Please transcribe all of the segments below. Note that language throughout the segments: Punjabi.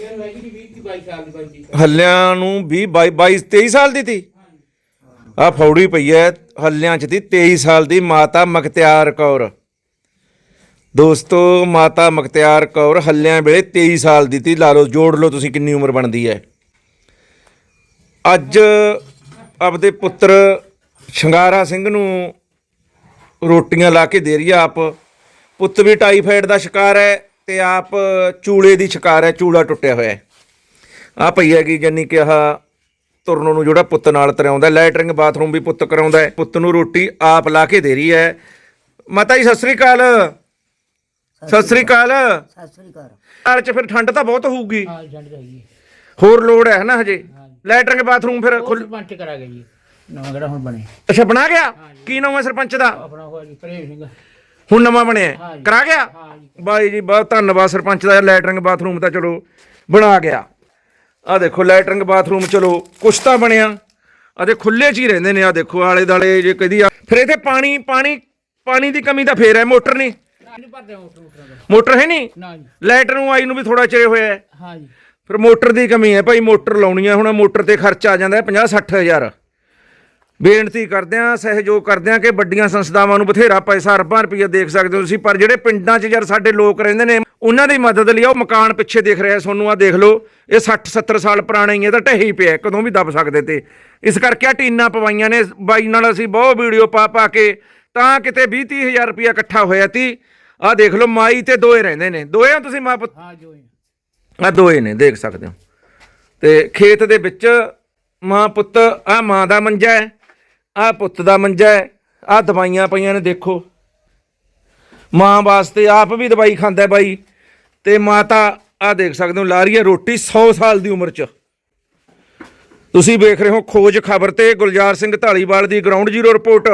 ਹੱਲਿਆਂ ਨੂੰ ਹੈਗੀ ਦੀ 20 22 ਸਾਲ ਦੀ ਬੰਦੀ ਹੱਲਿਆਂ ਨੂੰ 20 22 22 23 ਸਾਲ ਦੀ ਤੀ? ਆ ਫੌੜੀ ਪਈ ਐ ਹੱਲਿਆਂ ਚ ਤੀ 23 ਸਾਲ ਦੀ ਮਾਤਾ ਮਖਤਿਆਰ ਕੌਰ। ਦੋਸਤੋ ਮਾਤਾ ਮਖਤਿਆਰ ਕੌਰ ਹੱਲਿਆਂ ਵੇਲੇ 23 ਸਾਲ ਦੀ ਤੀ। ਲਾ ਲਓ ਜੋੜ ਲਓ ਤੁਸੀਂ ਕਿੰਨੀ ਉਮਰ ਬਣਦੀ ਹੈ ਅੱਜ ਆਪਦੇ ਪੁੱਤਰ ਸ਼ਿੰਗਾਰਾ ਸਿੰਘ ਨੂੰ ਰੋਟੀਆਂ ਲਾ ਕੇ ਦੇ ਰਹੀ ਆ ਆਪ। ਪੁੱਤ ਵੀ ਟਾਈਫਾਇਡ ਦਾ ਸ਼ਿਕਾਰ ਹੈ ਤੇ ਆਪ ਚੂਲੇ ਦੀ ਸ਼ਿਕਾਰ ਹੈ ਚੂਲਾ ਟੁੱਟਿਆ ਹੋਇਆ ਹੈ। ਆ ਪਈ ਹੈਗੀ ਜਾਨੀ ਕਿ ਆਹ ਤੁਰਨ ਨੂੰ ਜਿਹੜਾ ਪੁੱਤ ਨਾਲ ਤਰਾਉਂਦਾ ਲੈਟਰਿੰਗ ਬਾਥਰੂਮ ਵੀ ਪੁੱਤ ਕਰਾਉਂਦਾ ਹੈ। ਪੁੱਤ ਨੂੰ ਰੋਟੀ ਆਪ ਲਾ ਕੇ ਦੇ ਰਹੀ ਹੈ। ਮਾਤਾ ਜੀ ਸਤਿ ਸ੍ਰੀ ਅਕਾਲ। ਸਤਿ ਸ੍ਰੀ ਅਕਾਲ। ਸਤਿ ਸ੍ਰੀ ਅਕਾਲ। ਹਾਲ ਚ ਫਿਰ ਠੰਡ ਤਾਂ ਬਹੁਤ ਹੋਊਗੀ। ਹਾਂ ਜੰਡ ਜਾਈਏ ਹੋਰ ਲੋੜ ਹੈ ਨਾ ਹਜੇ? ਲੈਟਰਿੰਗ ਬਾਥਰੂਮ ਫਿਰ ਖੁੱਲ ਸਰਪੰਚ ਕਰਾ ਜੀ। ਨਵਾਂ ਕਿਹੜਾ ਹੁਣ ਬਣੇ? ਅੱਛਾ ਬਣਾ ਗਿਆ? ਕੀ ਨਾਮ ਹੈ ਸਰਪੰਚ ਦਾ? ਆਪਣਾ ਹੋਇਆ ਜੀ ਪ੍ਰੇਮ ਸਿੰਘ। ਹੁਣ ਨਵਾਂ ਬਣਿਆ। ਕਰਾ ਗਿਆ? ਬਾਈ ਜੀ ਬਹੁਤ ਧੰਨਵਾਦ ਸਰਪੰਚ ਦਾ। ਲੈਟਰਿੰਗ ਬਾਥਰੂਮ ਤਾਂ ਚਲੋ ਬਣਾ ਗਿਆ। ਆ ਦੇਖੋ ਲੈਟਰਿੰਗ ਬਾਥਰੂਮ ਚਲੋ ਕੁਛ ਤਾਂ ਬਣਿਆ। ਆ ਦੇ ਖੁੱਲੇ ਚ ਹੀ ਰਹਿੰਦੇ ਨੇ ਆ ਦੇਖੋ ਆਲੇ ਦਾਲੇ ਜੇ ਕਦੀ ਆ ਫਿਰ ਇੱਥੇ ਪਾਣੀ ਪਾਣੀ ਪਾਣੀ ਦੀ ਕਮੀ ਤਾਂ ਫੇਰ ਹੈ ਮੋਟਰ ਨਹੀਂ। ਮੋਟਰ ਹੈ ਨਹੀਂ? ਲਾਈਟ ਨੂੰ ਆਈ ਨੂੰ ਵੀ ਥੋੜਾ ਚਿਰ ਹੋਇਆ ਹੈ। ਹਾਂ ਜੀ। ਫਿਰ ਮੋਟਰ ਦੀ ਕਮੀ ਹੈ ਭਾਈ ਮੋਟਰ ਲਾਉਣੀ ਹੈ। ਹੁਣ ਮੋਟਰ ਤੇ ਖਰਚਾ ਆ ਜਾਂਦਾ ਹੈ 50 60 ਹਜ਼ਾਰ। ਬੇਨਤੀ ਕਰਦੇ ਆ ਸਹਿਯੋਗ ਕਰਦੇ ਆ ਕਿ ਵੱਡੀਆਂ ਸੰਸਥਾਵਾਂ ਨੂੰ ਬਥੇਰਾ ਪੈਸਾ ਅਰਬਾਂ ਰੁਪਈਆ ਦੇਖ ਸਕਦੇ ਹੋ ਤੁਸੀਂ ਪਰ ਜਿਹੜੇ ਪਿੰਡਾਂ 'ਚ ਯਾਰ ਸਾਡੇ ਲੋਕ ਰਹਿੰਦੇ ਨੇ ਉਹਨਾਂ ਦੀ ਮਦਦ ਲਈ ਉਹ ਮਕਾਨ ਪਿੱਛੇ ਦਿਖ ਰਿਹਾ ਤੁਹਾਨੂੰ ਆ ਦੇਖ ਲਓ ਇਹ 60 70 ਸਾਲ ਪੁਰਾਣਾ ਹੀ ਹੈ ਤਾਂ ਢਹਿ ਹੀ ਪਿਆ ਕਦੋਂ ਵੀ ਦਬ ਸਕਦੇ ਤੇ। ਇਸ ਕਰਕੇ ਆ ਟੀਨਾਂ ਪਵਾਈਆਂ ਨੇ ਬਾਈ ਨਾਲ ਅਸੀਂ ਬਹੁਤ ਵੀਡੀਓ ਪਾ ਪਾ ਕੇ ਤਾਂ ਕਿਤੇ 20 30 ਹਜ਼ਾਰ ਰੁਪਈਆ ਇਕੱਠਾ ਹੋਇਆ ਤੀ। ਆ ਦੇਖ ਲਓ ਮਾਈ ਤੇ ਦੋਏ ਰਹਿੰਦੇ ਨੇ। ਦੋਏ ਆ ਤੁਸੀਂ ਮਾਂ ਪੁੱਤ? ਹਾਂ ਹੈ ਆ ਦੋਏ ਨੇ ਦੇਖ ਸਕਦੇ ਹੋ। ਤੇ ਖੇਤ ਦੇ ਵਿੱਚ ਮਾਂ ਪੁੱਤ ਆ ਮਾਂ ਦਾ ਮੰਜਾ ਹੈ। ਆ ਪੁੱਤ ਦਾ ਮੰਜਾ ਹੈ, ਆ ਦਵਾਈਆਂ ਪਈਆਂ ਨੇ ਦੇਖੋ। ਮਾਂ ਵਾਸਤੇ ਆਪ ਵੀ ਦਵਾਈ ਖਾਂਦਾ ਬਾਈ। ਤੇ ਮਾਤਾ, ਆ ਦੇਖ ਸਕਦੇ ਹੋ ਲਾ ਰਹੀ ਹੈ ਰੋਟੀ 100 ਸਾਲ ਦੀ ਉਮਰ 'ਚ। ਤੁਸੀਂ ਵੇਖ ਰਹੇ ਹੋ ਖੋਜ ਖਬਰ ਤੇ ਗੁਲਜ਼ਾਰ ਸਿੰਘ ਢਾਲੀਵਾਲ ਦੀ ਗਰਾਊਂਡ ਜ਼ੀਰੋ ਰਿਪੋਰਟ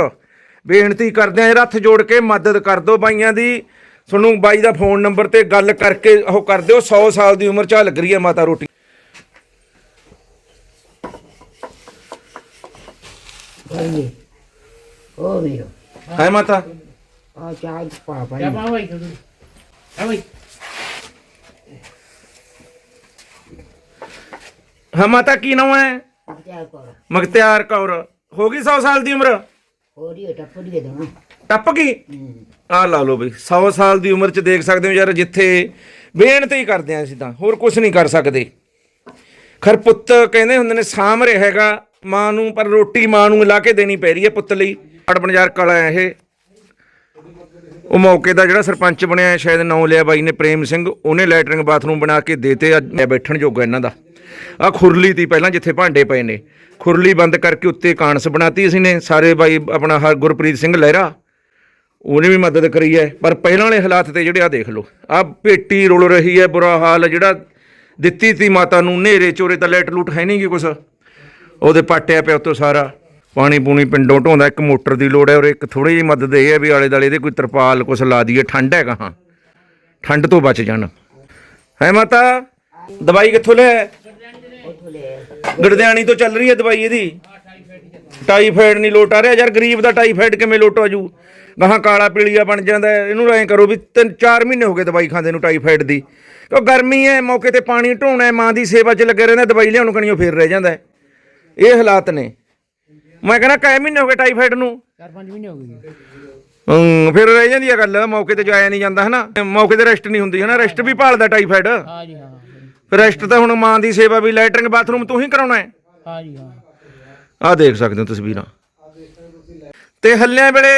ਬੇਨਤੀ ਕਰਦੇ ਆ ਹੱਥ ਜੋੜ ਕੇ ਮਦਦ ਕਰ ਦਿਓ ਬਾਈਆਂ ਦੀ। ਤੁਹਾਨੂੰ ਬਾਈ ਦਾ ਫੋਨ ਨੰਬਰ ਤੇ ਗੱਲ ਕਰਕੇ ਉਹ ਕਰ ਦਿਓ 100 ਸਾਲ ਦੀ ਉਮਰ 'ਚ ਆਹ ਲੱਗ ਰਹੀ ਹੈ ਮਾਤਾ ਰੋਟੀ। ਹੋਈਏ ਹੋ ਵੀ ਹੈ ਮਾਤਾ। ਆ ਚਾਹ ਪਾ ਪਾ ਕਿਆ ਬਾ ਹੋਈ ਤੂੰ? ਆ ਬਈ ਹਾਂ ਮਾਤਾ ਕੀ ਨਾਮ ਹੈ? ਚਾਹ ਕਰ। ਮਖਤਿਆਰ ਕੌਰ। ਹੋ ਗਈ 100 ਸਾਲ ਦੀ ਉਮਰ? ਹੋ ਰਹੀ ਹੈ ਟੱਪੜੀ ਦੇ ਦੋ ਟੱਪ ਗਈ? ਆ ਲਾ ਲਓ ਬਈ 100 ਸਾਲ ਦੀ ਉਮਰ 'ਚ ਦੇਖ ਸਕਦੇ ਹੋ ਯਾਰ ਜਿੱਥੇ ਬੇਨਤੀ ਕਰਦੇ ਆ ਅਸੀਂ ਤਾਂ ਹੋਰ ਕੁਝ ਨਹੀਂ ਕਰ ਸਕਦੇ। ਖਰ ਪੁੱਤ ਕਹਿੰਦੇ ਹੁੰਦੇ ਨੇ ਸਾਂਭ ਰਿਹਾ ਹੈਗਾ। ਮਾਂ ਨੂੰ, ਪਰ ਰੋਟੀ ਮਾਂ ਨੂੰ ਲਾ ਕੇ ਦੇਣੀ ਪੈ ਰਹੀ ਹੈ ਪੁੱਤ ਲਈ। ਅੜਬਨਜਾਰ ਕਾਲਾ ਹੈ ਇਹ। ਉਹ ਮੌਕੇ ਦਾ ਜਿਹੜਾ ਸਰਪੰਚ ਬਣਿਆ ਸ਼ਾਇਦ ਨਾਂ ਲਿਆ ਬਾਈ ਨੇ, ਪ੍ਰੇਮ ਸਿੰਘ, ਉਹਨੇ ਲੈਟਰਿੰਗ ਬਾਥਰੂਮ ਬਣਾ ਕੇ ਦੇਤੇ, ਅੱਜ ਮੈਂ ਬੈਠਣ ਜੋਗਾ ਇਹਨਾਂ ਦਾ। ਆ ਖੁਰਲੀ ਤੀ ਪਹਿਲਾਂ ਜਿੱਥੇ ਭਾਂਡੇ ਪਏ ਨੇ। ਖੁਰਲੀ ਬੰਦ ਕਰਕੇ ਉੱਤੇ ਕਾਂਸ ਬਣਾਤੀ ਅਸੀਂ ਨੇ, ਸਾਰੇ ਬਾਈ ਆਪਣਾ ਹਰ ਗੁਰਪ੍ਰੀਤ ਸਿੰਘ ਲਹਿਰਾ। ਉਹਨੇ ਵੀ ਮਦਦ ਕਰੀ ਹੈ, ਪਰ ਪਹਿਲਾਂ ਵਾਲੇ ਹਾਲਾਤ ਤੇ ਜਿਹੜੇ ਆ ਦੇਖ ਲਓ। ਆ ਪੇਟੀ ਰੁਲ ਰਹੀ ਹੈ, ਬੁਰਾ ਹਾਲ ਜਿਹੜਾ ਦਿੱਤੀ ਤੀ ਮਾਤਾ ਨੂੰ ਨੇਰੇ ਚੋਰੇ ਤਾਂ ਲੈਟ ਲੂਟ ਹੈ ਨਹੀਂ ਗੀ ਕੁਛ। ਉਹਦੇ ਪਾਟਿਆ ਪਿਆ ਉੱਤੋਂ ਸਾਰਾ। ਪਾਣੀ ਪੂਣੀ ਪਿੰਡੋਂ ਢੋਂਦਾ, ਇੱਕ ਮੋਟਰ ਦੀ ਲੋੜ ਹੈ ਔਰ ਇੱਕ ਥੋੜੀ ਜਿਹੀ ਮਦਦ ਇਹ ਹੈ ਵੀ ਆਲੇ ਦਾਲੇ ਦੇ ਕੋਈ ਤਰਪਾਲ ਕੁਛ ਲਾ ਦਈਏ, ਠੰਡ ਹੈ ਹਾਂ ਠੰਡ ਤੋਂ ਬਚ ਜਾਣ। ਹੈ ਮਾਤਾ? ਦਵਾਈ ਕਿੱਥੋਂ ਲੈ? ਗੜਦਿਆਣੀ ਤੋਂ ਚੱਲ ਰਹੀ ਹੈ ਦਵਾਈ ਇਹਦੀ। ਟਾਈਫਾਇਡ ਨਹੀਂ ਲੋਟ ਆ ਰਿਹਾ। ਯਾਰ ਗਰੀਬ ਦਾ ਟਾਈਫਾਇਡ ਕਿਵੇਂ ਲੋਟ ਆ ਜੂ ਗਾਹਾਂ ਕਾਲਾ ਪੀਲੀਆ ਬਣ ਜਾਂਦਾ ਇਹਨੂੰ ਐਂ ਕਰੋ ਵੀ ਤਿੰਨ ਚਾਰ ਮਹੀਨੇ ਹੋ ਗਏ ਦਵਾਈ ਖਾਂਦੇ ਨੂੰ ਟਾਈਫਾਇਡ ਦੀ। ਕਿਉਂ ਗਰਮੀ ਹੈ, ਮੌਕੇ ਤੇ ਪਾਣੀ ਢੋਣਾ ਹੈ, ਮਾਂ ਦੀ ਸੇਵਾ 'ਚ ਲੱਗੇ ਰਹਿੰਦਾ, ਦਵਾਈ ਲਿਆਉਣ ਕਣੀਓ ਫੇਰ ਰਹਿ ਜਾਂਦਾ ਇਹ ਹਾਲਾਤ ਨੇ। ਮੈਂ ਕਹਿੰਦਾ ਕਈ ਮਹੀਨੇ ਹੋ ਗਏ ਟਾਈਫਾਇਡ ਨੂੰ। ਚਾਰ ਪੰਜ ਮਹੀਨੇ ਹੋ ਗਏ ਹੂੰ ਫਿਰ ਰਹਿ ਜਾਂਦੀ ਆ ਗੱਲ ਮੌਕੇ ਤੇ ਜਾਇਆ ਨਹੀਂ ਜਾਂਦਾ ਹਨਾ। ਮੌਕੇ ਤੇ ਰੈਸਟ ਨਹੀਂ ਹੁੰਦੀ ਹਨਾ ਰੈਸਟ ਵੀ ਭਾਲਦਾ ਟਾਈਫਾਇਡ ਹਾਂ ਜੀ ਹਾਂ ਫਿਰ ਰੈਸਟ ਤਾਂ ਹੁਣ ਮਾਂ ਦੀ ਸੇਵਾ ਵੀ ਲੈਟਰਿੰਗ ਬਾਥਰੂਮ ਤੂੰ ਹੀ ਕਰਾਉਣਾ ਹੈ। ਹਾਂ ਜੀ ਹਾਂ। ਆਹ ਦੇਖ ਸਕਦੇ ਹੋ ਤਸਵੀਰਾਂ। ਤੇ ਹੱਲਿਆਂ ਵੇਲੇ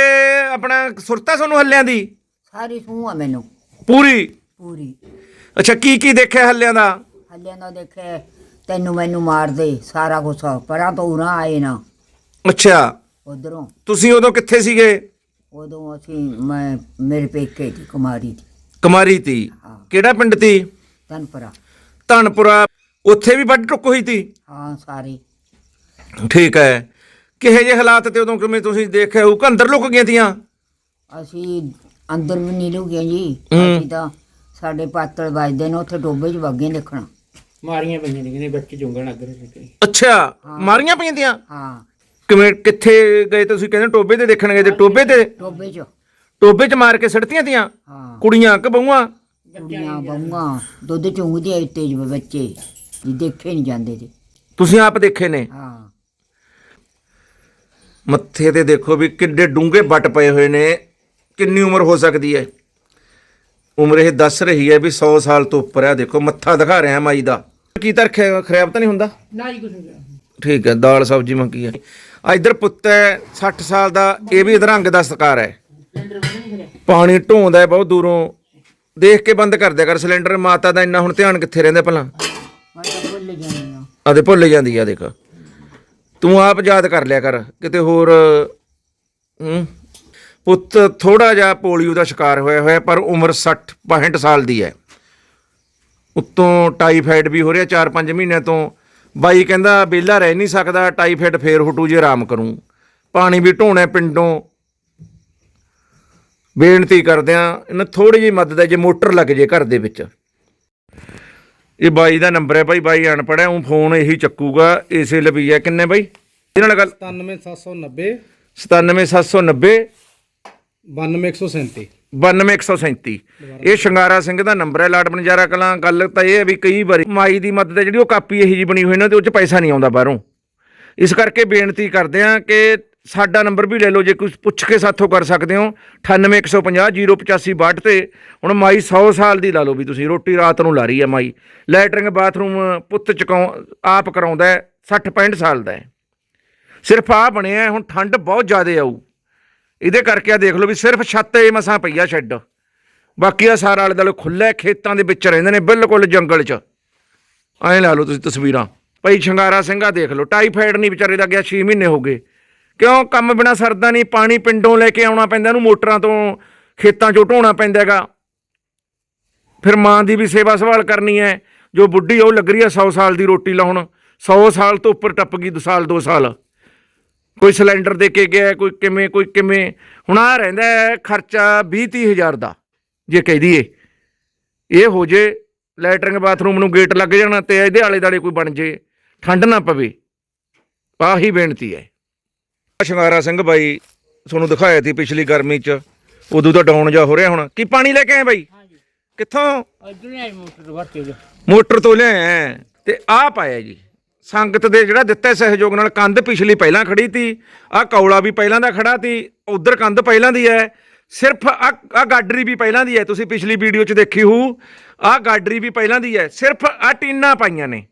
ਆਪਣਾ ਸੁਰਤਾ ਤੁਹਾਨੂੰ ਹੱਲਿਆਂ ਦੀ? ਸਾਰੀ ਸੂਹ ਆ ਮੈਨੂੰ। ਪੂਰੀ? ਪੂਰੀ। ਅੱਛਾ ਕੀ ਕੀ ਦੇਖਿਆ ਹੱਲਿਆਂ ਦਾ? ਹੱਲਿਆਂ ਦਾ ਦੇਖੇ ਤੈਨੂੰ ਮੈਨੂੰ ਮਾਰ ਦੇ ਸਾਰਾ ਕੁਛ ਪਰਾਂ ਤੋਂ ਨਾ ਆਏ ਨਾ। ਅੱਛਾ। ਉਧਰੋਂ। ਤੁਸੀਂ ਉਦੋਂ ਕਿੱਥੇ ਸੀਗੇ? ਉਦੋਂ ਅਸੀਂ ਮੈਂ ਮੇਰੇ ਪੇਕੇ ਦੀ ਕੁਮਾਰੀ ਦੀ। ਕੁਮਾਰੀ ਤੀ। ਹਾਂ। ਕਿਹੜਾ ਪਿੰਡ ਤੀ? ਤਨਪਰਾ ਧਨਪੁਰਾ। ਉੱਥੇ ਵੀ ਵੱਢ ਟੁੱਕ ਹੋਈ ਤੀ? ਹਾਂ ਸਾਰੀ। ਠੀਕ ਹੈ। ਕਿਹੇ ਜਿਹੇ ਹਾਲਾਤ ਤੇ ਉਦੋਂ ਕਿਵੇਂ ਤੁਸੀਂ ਦੇਖਿਆ ਉਹ ਅੰਦਰ ਲੁਕ ਗਈਆਂ ਤੀਆਂ? ਅਸੀਂ ਅੰਦਰ ਵੀ ਨਹੀਂ ਲੁਕੇ ਜੀ। ਹੂੰ। ਅਸੀਂ ਤਾਂ ਸਾਡੇ ਪਾਤਲ ਵੱਜਦੇ ਨੇ ਉੱਥੇ ਟੋਬੇ 'ਚ ਵਗੇ ਦੇਖਣਾ। ਮਾਰੀਆਂ ਪਈਆਂ ਨੇ ਕਹਿੰਦੇ ਬੱਚੇ ਚੁੰਗਣ ਲੱਗ ਰਹੇ ਸੀ ਅੱਛਾ ਮਾਰੀਆਂ ਪਈਆਂ ਤੀਆਂ? ਹਾਂ। ਕਿਵੇਂ ਕਿੱਥੇ ਗਏ ਤੁਸੀਂ ਕਹਿੰਦੇ ਟੋਬੇ ਤੇ ਦੇਖਣ ਗਏ ਤੇ ਟੋਬੇ ਤੇ? ਟੋਬੇ 'ਚ। ਟੋਬੇ 'ਚ ਮਾਰ ਕੇ ਸੜਤੀਆਂ ਤੀਆਂ? ਹਾਂ। ਕੁੜੀਆਂ ਕਿ ਬਹੂਆਂ? ਕੁੜੀਆਂ ਬਹੂਆਂ। ਦੁੱਧ ਚੁੰਗਦੀਆਂ ਤੇਜ ਬੱਚੇ ਜੀ ਦੇਖੇ ਨਹੀਂ ਜਾਂਦੇ ਤੇ। ਤੁਸੀਂ ਆਪ ਦੇਖੇ ਨੇ? ਹਾਂ। ਮੱਥੇ ਤੇ ਦੇਖੋ ਵੀ ਕਿੱਡੇ ਡੂੰਘੇ ਵੱਟ ਪਏ ਹੋਏ ਨੇ ਕਿੰਨੀ ਉਮਰ ਹੋ ਸਕਦੀ ਹੈ? ਉਮਰ ਇਹ ਦੱਸ ਰਹੀ ਹੈ ਵੀ 100 ਸਾਲ ਤੋਂ ਉੱਪਰ ਹੈ ਦੇਖੋ ਮੱਥਾ ਦਿਖਾ ਰਿਹਾ ਮਾਈ ਦਾ। ਕੀ ਤਾਂ ਖਰਾਬ ਤਾਂ ਨਹੀਂ ਹੁੰਦਾ? ਨਾ ਜੀ ਨਹੀਂ ਹੋਇਆ। ਠੀਕ ਹੈ ਦਾਲ ਸਬਜ਼ੀ ਮੰਗੀ ਹੈ। ਆ ਇਧਰ ਪੁੱਤ ਹੈ 60 ਸਾਲ ਦਾ ਇਹ ਵੀ ਰੰਗ ਦਾ ਸਤਕਾਰ ਹੈ। ਪਾਣੀ ਢੋਂਦਾ ਹੈ ਬਹੁਤ ਦੂਰੋਂ। ਦੇਖ ਕੇ ਬੰਦ ਕਰ ਦਿਆ ਕਰ ਸਿਲੰਡਰ। ਮਾਤਾ ਦਾ ਇੰਨਾ ਹੁਣ ਧਿਆਨ ਕਿੱਥੇ ਰਹਿੰਦਾ ਭਲਾ? ਮੈਂ ਤਾਂ ਭੁੱਲ ਜਾਂਦੀ ਹਾਂ ਆਦੇ ਭੁੱਲ ਜਾਂਦੀ ਆ ਦੇਖ। ਤੂੰ ਆਪ ਯਾਦ ਕਰ ਲਿਆ ਕਰ ਕਿਤੇ ਹੋਰ ਹੂੰ? ਪੁੱਤ ਥੋੜਾ ਜਿਹਾ ਪੋਲੀਓ ਦਾ ਸ਼ਿਕਾਰ ਹੋਇਆ ਹੋਇਆ ਪਰ ਉਮਰ 60 65 ਸਾਲ ਦੀ ਹੈ। ਉੱਤੋਂ ਟਾਈਫਾਈਡ ਵੀ ਹੋ ਰਿਹਾ 4-5 ਮਹੀਨਿਆਂ ਤੋਂ। ਬਾਈ ਕਹਿੰਦਾ ਵਿਹਲਾ ਰਹਿ ਨਹੀਂ ਸਕਦਾ ਟਾਈਫਾਈਡ ਫੇਰ ਹਟੂ ਜੇ ਆਰਾਮ ਕਰੂੰ। ਪਾਣੀ ਵੀ ਢੋਣਾ ਪਿੰਡੋਂ। ਬੇਨਤੀ ਕਰਦੇ ਆ ਇਹਨਾਂ ਥੋੜੀ ਜਿਹੀ ਮਦਦ ਹੈ ਜੇ ਮੋਟਰ ਲੱਗ ਜੇ ਘਰ ਦੇ ਵਿੱਚ। ਇਹ ਬਾਈ ਦਾ ਨੰਬਰ ਹੈ ਭਾਈ ਬਾਈ ਅਨਪੜ੍ਹ ਹੈ ਉਹ ਫੋਨ ਇਹੀ ਚੱਕੂਗਾ ਇਸੇ ਲਈ ਹੈ। ਕਿੰਨੇ ਬਾਈ? ਇਹਨਾਂ ਨਾਲ ਗੱਲ 97790 97790 92137 92137 ਇਹ ਸ਼ਿੰਗਾਰਾ ਸਿੰਘ ਦਾ ਨੰਬਰ ਹੈ, ਲਾਡ ਬਨਜਾਰਾ ਕਲਾਂ। ਗੱਲ ਤਾਂ ਇਹ ਹੈ ਵੀ ਕਈ ਵਾਰੀ ਮਾਈ ਦੀ ਮਦਦ ਹੈ, ਜਿਹੜੀ ਉਹ ਕਾਪੀ ਇਹੀ ਜੀ ਬਣੀ ਹੋਈ ਨਾ, ਤੇ ਉਹ ਚ ਪੈਸਾ ਨਹੀਂ ਆਉਂਦਾ ਬਾਹਰੋਂ। ਇਸ ਕਰਕੇ ਬੇਨਤੀ ਕਰਦੇ ਆ ਕਿ ਸਾਡਾ ਨੰਬਰ ਵੀ ਲੈ ਲਓ, ਜੇ ਕੁਝ ਪੁੱਛ ਕੇ ਸਾਥੋਂ ਕਰ ਸਕਦੇ ਹੋ। 98150 08562 ਤੇ। ਹੁਣ ਮਾਈ 100 ਸਾਲ ਦੀ ਲਾ ਲਓ ਵੀ ਤੁਸੀਂ, ਰੋਟੀ ਰਾਤ ਨੂੰ ਲਾ ਰਹੀ ਹੈ ਮਾਈ। ਲੈਟਰਿੰਗ ਬਾਥਰੂਮ ਪੁੱਤ ਚਕਾਉ, ਆਪ ਕਰਾਉਂਦਾ ਹੈ 60 65 ਸਾਲ ਦਾ ਹੈ। ਸਿਰਫ ਆ ਬਣਿਆ ਹੁਣ ਠੰਡ ਬਹੁਤ ਜ਼ਿਆਦਾ ਆਊ। ਇਹਦੇ ਕਰਕੇ ਆ ਦੇਖ ਲਓ ਵੀ ਸਿਰਫ ਛੱਤ ਏ ਮਸਾਂ ਪਈ ਆ ਸ਼ੈੱਡ। ਬਾਕੀ ਆ ਸਾਰਾ ਆਲੇ ਦੁਆਲੇ ਖੁੱਲ੍ਹਾ ਖੇਤਾਂ ਦੇ ਵਿੱਚ ਰਹਿੰਦੇ ਨੇ ਬਿਲਕੁਲ ਜੰਗਲ 'ਚ। ਐਂ ਲਾ ਲਓ ਤੁਸੀਂ ਤਸਵੀਰਾਂ। ਭਾਈ ਸ਼ਿੰਗਾਰਾ ਸਿੰਘਾ ਦੇਖ ਲਓ ਟਾਈਫਾਈਡ ਨਹੀਂ ਵਿਚਾਰੇ ਦਾ ਗਿਆ 6 ਮਹੀਨੇ ਹੋ ਗਏ। ਕਿਉਂ? ਕੰਮ ਬਿਨਾ ਸਰਦਾ ਨਹੀਂ, ਪਾਣੀ ਪਿੰਡੋਂ ਲੈ ਕੇ ਆਉਣਾ ਪੈਂਦਾ, ਇਹਨੂੰ ਮੋਟਰਾਂ ਤੋਂ ਖੇਤਾਂ 'ਚੋਂ ਢੋਣਾ ਪੈਂਦਾ ਹੈਗਾ। ਫਿਰ ਮਾਂ ਦੀ ਵੀ ਸੇਵਾ ਸੰਭਾਲ ਕਰਨੀ ਹੈ, ਜੋ ਬੁੱਢੀ ਉਹ ਲੱਗ ਰਹੀ ਹੈ 100 ਸਾਲ ਦੀ ਰੋਟੀ ਲਾਉਣ। 100 ਸਾਲ ਤੋਂ ਉੱਪਰ ਟੱਪ ਗਈ 2 ਸਾਲ 2 ਸਾਲ। ਕੋਈ ਸਿਲੰਡਰ ਦੇ ਕੇ ਗਿਆ ਕੋਈ ਕਿਵੇਂ ਕੋਈ ਕਿਵੇਂ। ਹੁਣ ਆ ਰਹਿੰਦਾ ਹੈ ਖਰਚਾ 20 30 ਹਜ਼ਾਰ ਦਾ ਜੇ ਕਹਿ ਦਈਏ। ਇਹ ਹੋ ਜੇ ਲੈਟਰਿੰਗ ਬਾਥਰੂਮ ਨੂੰ ਗੇਟ ਲੱਗ ਜਾਣਾ ਤੇ ਇਹਦੇ ਆਲੇ ਦਾਲੇ ਕੋਈ ਬਣ ਜੇ ਠੰਡ ਨਾ ਪਵੇ। ਆਹੀ ਬੇਨਤੀ ਹੈ। ਸ਼ਿੰਗਾਰਾ ਸਿੰਘ ਬਾਈ ਤੁਹਾਨੂੰ ਦਿਖਾਇਆ ਸੀ ਪਿਛਲੀ ਗਰਮੀ 'ਚ ਉਦੋਂ ਤਾਂ ਡਾਊਨ ਜਾ ਹੋ ਰਿਹਾ ਹੁਣ। ਕੀ ਪਾਣੀ ਲੈ ਕੇ ਆਏ ਬਾਈ? ਕਿੱਥੋਂ? ਇਧਰ ਨਹੀਂ ਆਈ ਮੋਟਰ ਵਰਤੇ ਜੋ ਮੋਟਰ ਤੋਂ ਲਿਆਇਆ ਤੇ ਆਹ ਪਾਇਆ ਜੀ। ਸੰਗਤ ਦੇ ਜਿਹੜਾ ਦਿੱਤਾ ਸਹਿਯੋਗ ਨਾਲ ਕੰਧ ਪਿਛਲੀ ਪਹਿਲਾਂ ਖੜੀ ਤੀ, ਆਹ ਕੌਲਾ ਵੀ ਪਹਿਲਾਂ ਦਾ ਖੜਾ ਤੀ, ਉਧਰ ਕੰਧ ਪਹਿਲਾਂ ਦੀ ਹੈ, ਸਿਰਫ ਆ ਆ ਗਾਡਰੀ ਵੀ ਪਹਿਲਾਂ ਦੀ ਹੈ, ਤੁਸੀਂ ਪਿਛਲੀ ਵੀਡੀਓ 'ਚ ਦੇਖੀ ਹੋ ਆਹ ਗਾਡਰੀ ਵੀ ਪਹਿਲਾਂ ਦੀ ਹੈ, ਸਿਰਫ ਆ ਟੀਨਾਂ ਪਾਈਆਂ ਨੇ,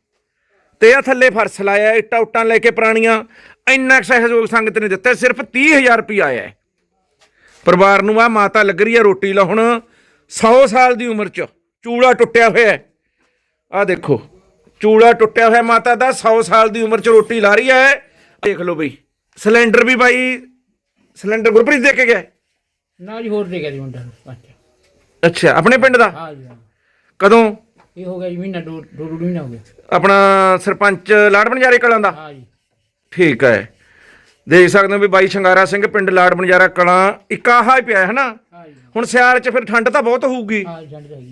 ਤੇ ਆ ਥੱਲੇ ਫਰਸ਼ ਲਾਇਆ, ਇੱਟਾਂ ਉੱਟਾਂ ਲੈ ਕੇ ਪੁਰਾਣੀਆਂ, ਇੰਨਾ ਕੁ ਸਹਿਯੋਗ ਸੰਗਤ ਨੇ ਦਿੱਤਾ, ਸਿਰਫ 30000 ਰੁਪਏ ਆਇਆ ਹੈ। ਪਰਿਵਾਰ ਨੂੰ ਆ ਮਾਤਾ ਲੱਗ ਰਹੀ ਹੈ ਰੋਟੀ ਲਾਉਣ 100 ਸਾਲ ਦੀ ਉਮਰ 'ਚ ਚੂੜਾ ਟੁੱਟਿਆ ਹੋਇਆ ਹੈ ਆ ਦੇਖੋ ਚੂੜਾ ਟੁੱਟਿਆ ਹੋਇਆ ਮਾਤਾ ਦਾ 100 ਸਾਲ ਦੀ ਉਮਰ 'ਚ ਰੋਟੀ ਲਾ ਰਹੀ ਹੈ। ਦੇਖ ਲਓ ਬਈ ਸਿਲੰਡਰ ਵੀ ਬਾਈ ਸਿਲੰਡਰ ਗੁਰਪ੍ਰੀਤ ਦੇ ਕੇ ਗਿਆ? ਨਾ ਜੀ ਹੋਰ ਦੇ ਗਿਆ ਜੀ ਮੁੰਡਾ ਨੂੰ ਪੰਜ ਅੱਛਾ ਆਪਣੇ ਪਿੰਡ ਦਾ? ਹਾਂ ਜੀ ਹਾਂ। ਕਦੋਂ? ਇਹ ਹੋ ਗਿਆ ਜੀ ਮਹੀਨਾ ਦੋ ਦੋ ਡੂਢ ਮਹੀਨਾ ਹੋ ਗਿਆ। ਆਪਣਾ ਸਰਪੰਚ ਲਾੜ ਬਨਜਾਰੇ ਕਲਾਂ ਦਾ? ਹਾਂ ਜੀ। ਠੀਕ ਹੈ। ਦੇਖ ਸਕਦੇ ਹੋ ਵੀ ਬਾਈ ਸ਼ਿੰਗਾਰਾ ਸਿੰਘ ਪਿੰਡ ਲਾੜ ਬਨਜਾਰਾ ਕਲਾਂ ਇੱਕ ਆਹਾ ਹੀ ਪਿਆ ਹੈ ਨਾ? ਹਾਂ ਜੀ। ਹੁਣ ਸਿਆਲ 'ਚ ਫਿਰ ਠੰਡ ਤਾਂ ਬਹੁਤ ਹੋਊਗੀ। ਹਾਂ ਜੀ ਜੰਡ ਜਾਈ